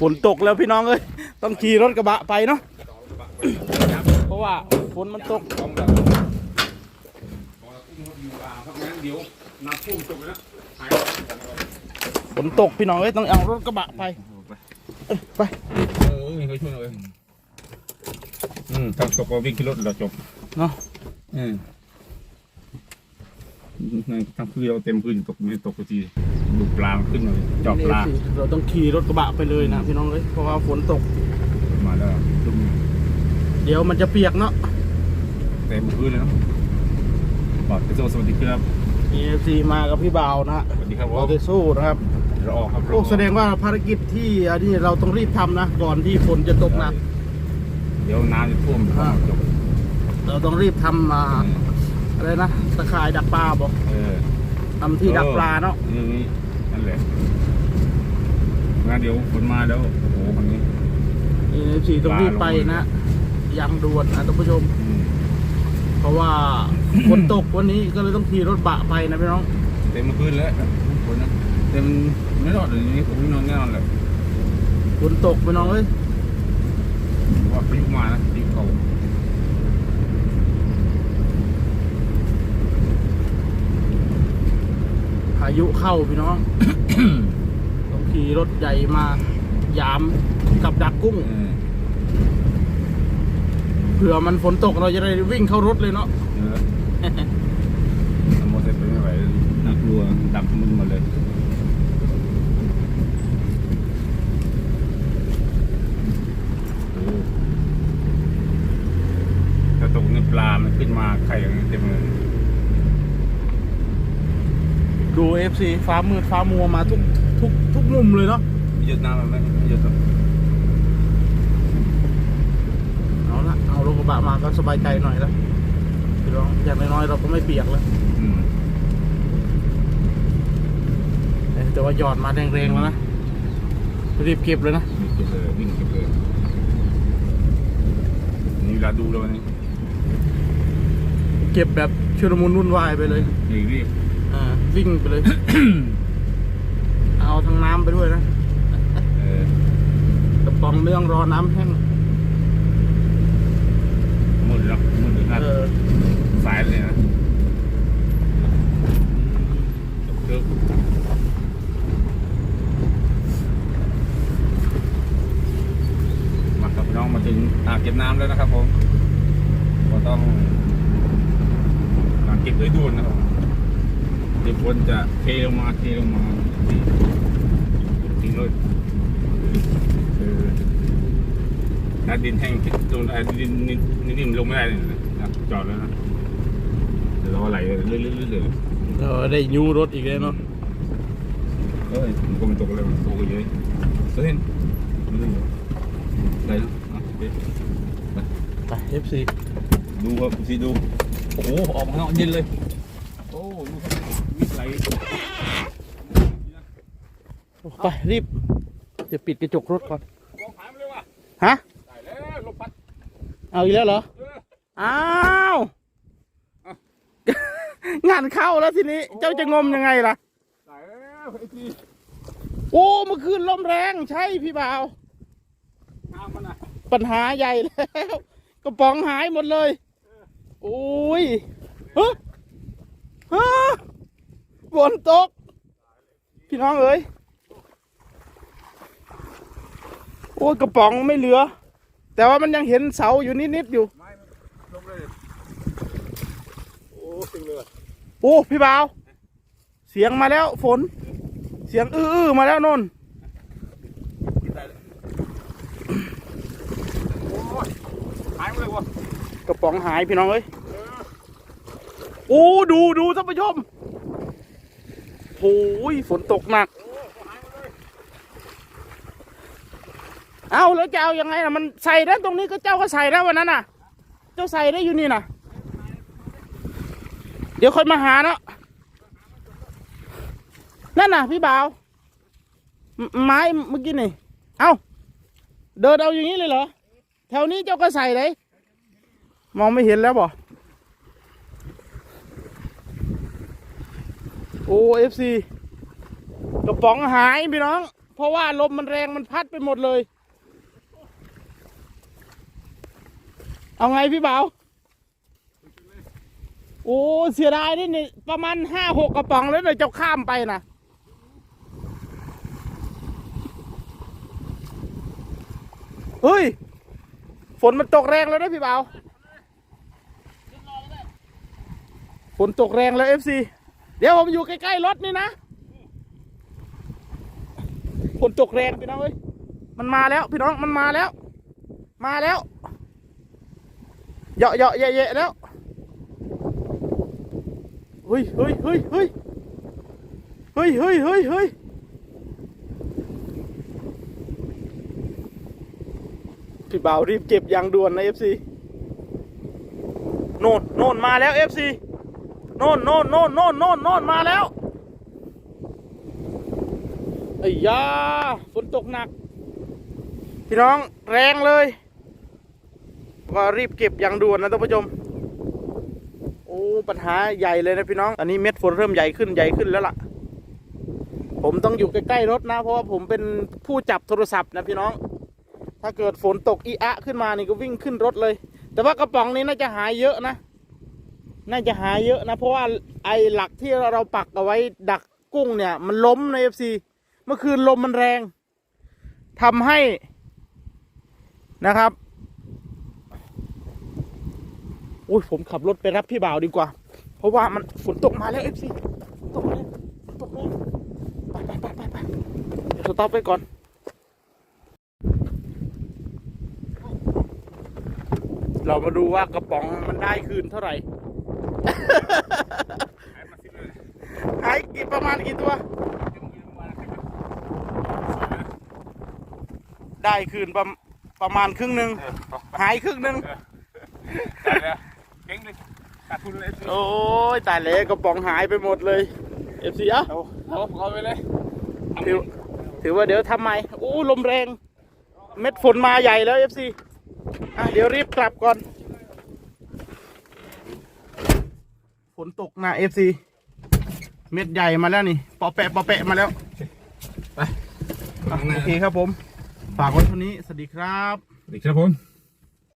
ฝนตกแล้วพี่น้องเอ้ยต้องขี่รถกระบะไปเนาะเพราะว่าฝนมันตกต้องแบบพอกุ้งอยู่อ่างครับงั้นเดี๋ยวน้ำพุ่งตกเลยนะหายฝนตกพี่น้องเอ้ยต้องเอารถกระบะไปเอ้ยไปเออมีใครช่วยเลยอืมทำตกก็วิ่งขึ้นรถเราจบเนาะอืมนั่นทั้งพื้นเราเต็มพื้นตกไม่ตกที ดูปลามันขึ้นมาเลยจอบปลานี่สิเราต้องขี่รถกระบะไปเลยนะพี่น้องเอ้ยเพราะว่าฝนตกมาแล้วดุมเดี๋ยวมันจะเปียกเนาะเต็มพื้นเลยเนาะบอกเตโซสวัสดีครับนี่ซีมากับพี่บ่าวนะฮะสวัสดีครับผเรามจะสู้นะครับรอครับรโอ้อแสดงว่าภารกิจที่อันนี้เราต้องรีบทำนะก่อนที่ฝนจะตกหนักเดี๋ยวน้ำจะท่วมอ่าจบเราต้องรีบทำมาอะไรนะตะข่ายดักปลาบอกเออ ทำที่ดักปลาเนาะนี่นั่นแหละงั้นเดี๋ยวฝนมาแล้วโอ้โหวันนี้นี่สีต้องรีบไปนะยังด่วนนะท่านผู้ชม อืมเพราะว่าฝนตกวันนี้ก็เลยต้องขี่รถบะไปนะพี่น้อง เต็มพื้นแล้วฝนนะเต็มไม่รอดเลยนี่ผมไม่นอนแน่นอนเลยฝนตกพี่น้องเอ้ยว่าพายุมานะพายุเขาายุเข้าพี่น้องต้องขี่รถใหญ่มายามกับดักกุ้งเออเผื่อมันฝนตกเราจะได้วิ่งเข้ารถเลยเนาะเออทำมอเตอร์ไซค์ไปไม่ไหวน่ากลัวดำมึนหมาเลยโอ้ถ้าตกนี่ปลา มันขึ้นมาไข่อย่างนี้เต็มเลย ดูเอฟซีฟ้ามืดฟ้ามัวมาทุกทุกทุกมุมเลยเนาะหยดน้ำมันไม่หยดหรอกเอาละเอารถกระบะมาก็สบายใจหน่อยละพี่น้องอย่างน้อยๆเราก็ไม่เปียกแล้วอืมเอ้ยแต่ว่าหยอดมาแรงๆแล้วนะรีบเก็บเลยนะวิ่งเก็บเลยวิ่งเก็บเลยนี่เวลาดูแล้ววันนี้เก็บแบบชุลมุนวุ่นวายไปเลย รีบรีบอ่า วิ่งไปเลย เอาทั้งน้ำไปด้วยนะเออกระป๋องไม่ต้องรอน้ำแห้งมืดแล้วมืดเลยนะเออสายเลยนะเกือบมาครับพี่น้องมาถึงอ่างเก็บน้ำแล้วนะครับผมก็ต้องการเก็บด้วยด่วนนะครับ เดี๋ยวฝนจะเทลงมาเทลงมาทิ้งเลยเออถ้าดินแห้งตรงไอ้ดินนี่นี่มันลงไม่ได้เลยนะจอดแล้วนะเดี๋ยวเราไหลเรื่อยๆเรื่อยเราได้ยูรถอีกแล้วเนาะเอ้ยผมก็มันตกเลยมันตกเยอะเส้นไม่รู้ได้แล้วไปเอฟซีดูครับซีดู โอ้โหออกมาข้างนอกเย็นเลย ไหลไปรีบ จะปิดกระจกรถก่อนกองหายมาเลยว่ะฮะได้แล้วลมพัดเอาอีกแล้วเหรอเอออ้าวอะงานเข้าแล้วทีนี้ เจ้าจะงมยังไงล่ะได้แล้วไอ้ทีโอ้เมื่อคืนลมแรงใช่พี่บ่าวน้ำมันอะปัญหาใหญ่แล้วกระป๋องหายหมดเลยโอ้ยฮะฮะ ฝนตก พี่น้องเอ้ยโอ้กระป๋องไม่เหลือ แต่ว่ามันยังเห็นเสาอยู่นิดๆอยู่ไม่ลงเลยโอ้ตึงเลยโอ้พี่บ่าว เสียงมาแล้วฝน เสียงอื้อๆมาแล้วนนหายมาเลยวะกระป๋องหายพี่น้องเอ้ยโอ้ดูดูท่านผู้ชม ฝนตกหนัก เอาแล้วจะเอายังไงล่ะมันใส่ได้ตรงนี้ก็เจ้าก็ใส่แล้วันนั้นน่ะ เจ้าใส่ได้อยู่นี่น่ะ เดี๋ยวค่อยมาหาเนาะนั่นน่ะ พี่บ่าวไมไม้เมื่อกี้นี่ เอาเดินเอาอย่างนี้เลยเหรอ แถวนี้เจ้าก็ใส่เลย มองไม่เห็นแล้วบ่ โอ้เอฟซีกระป๋องหายพี่น้อง เพราะว่าลมมันแรงมันพัดไปหมดเลย เอาไงพี่เบาโอ้เสียดายนี่นี่ประมาณห้าหกกระป๋องแล้วเลยจะข้ามไปนะเฮ้ย ฝนมันตกแรงแล้วนะพี่เบาฝนตกแรงแล้วเอฟซี เดี๋ยวผมอยู่ใกล้ๆรถนี่นะฝนตกแรงพี่น้องเอ้ยมันมาแล้ว พี่น้องมันมาแล้ว มาแล้วเหยาะเหยาะเยะเยะแล้วเฮ้ยเฮ้ยเฮ้ยเฮ้ยเฮ้ยเฮ้ยเฮ้ยเฮ้ยพี่บ่าวรีบเก็บยางด่วนนะเอฟซีโน่นโน่นมาแล้วเอฟซี น่นโน่นโน่นโน่นโน่นโน่นมาแล้วไอ้ยาฝนตกหนัก พี่น้องแรงเลย ก็รีบเก็บอย่างด่วนนะท่านผู้ชมโอ้ปัญหาใหญ่เลยนะพี่น้อง อันนี้เม็ดฝนเริ่มใหญ่ขึ้นใหญ่ขึ้นแล้วล่ะ ผมต้องอยู่ใกล้ๆรถนะ เพราะว่าผมเป็นผู้จับโทรศัพท์นะพี่น้อง ถ้าเกิดฝนตกอีอะขึ้นมานี่ก็วิ่งขึ้นรถเลย แต่ว่ากระป๋องนี้น่าจะหายเยอะนะ น่าจะหายเยอะนะ เพราะว่าไอ้หลักที่เราปักเอาไว้ดักกุ้งเนี่ย มันล้มในเอฟซีเมื่อคืนลมมันแรงทำให้นะครับอุ้ยผมขับรถไปรับพี่บ่าวดีกว่า เพราะว่ามันฝนตกมาแล้วเอฟซีตกแล้วตกแล้วไปไปไปไปไปเดี๋ยวสต็อปไปก่อนเรามาดูว่ากระป๋องมันได้คืนเท่าไหร่ หายมาสิเลยหายกี่ประมาณกี่ตัวยังยืมมาใช่ไหมสวยนะได้คืนประประมาณครึ่งหนึ่งเออเอาไปหายครึ่งหนึ่งตายแล้วเก่งเลยขาดทุนเลยสิโอ้ยตายแล้วกระป๋องหายไปหมดเลยเอฟซีอะเอาเอาเอาไปเลยถือถือว่าเดี๋ยวทำไมโอ้ลมแรง เม็ดฝนมาใหญ่แล้วเอฟซีอะเดี๋ยวรีบกลับก่อน ฝนตกนะเอฟซีเม็ดใหญ่มาแล้วนี่ปอแปะปอแปะมาแล้วไปอะโอเคครับผม ฝากไว้เท่านี้ สวัสดีครับ สวัสดีครับผม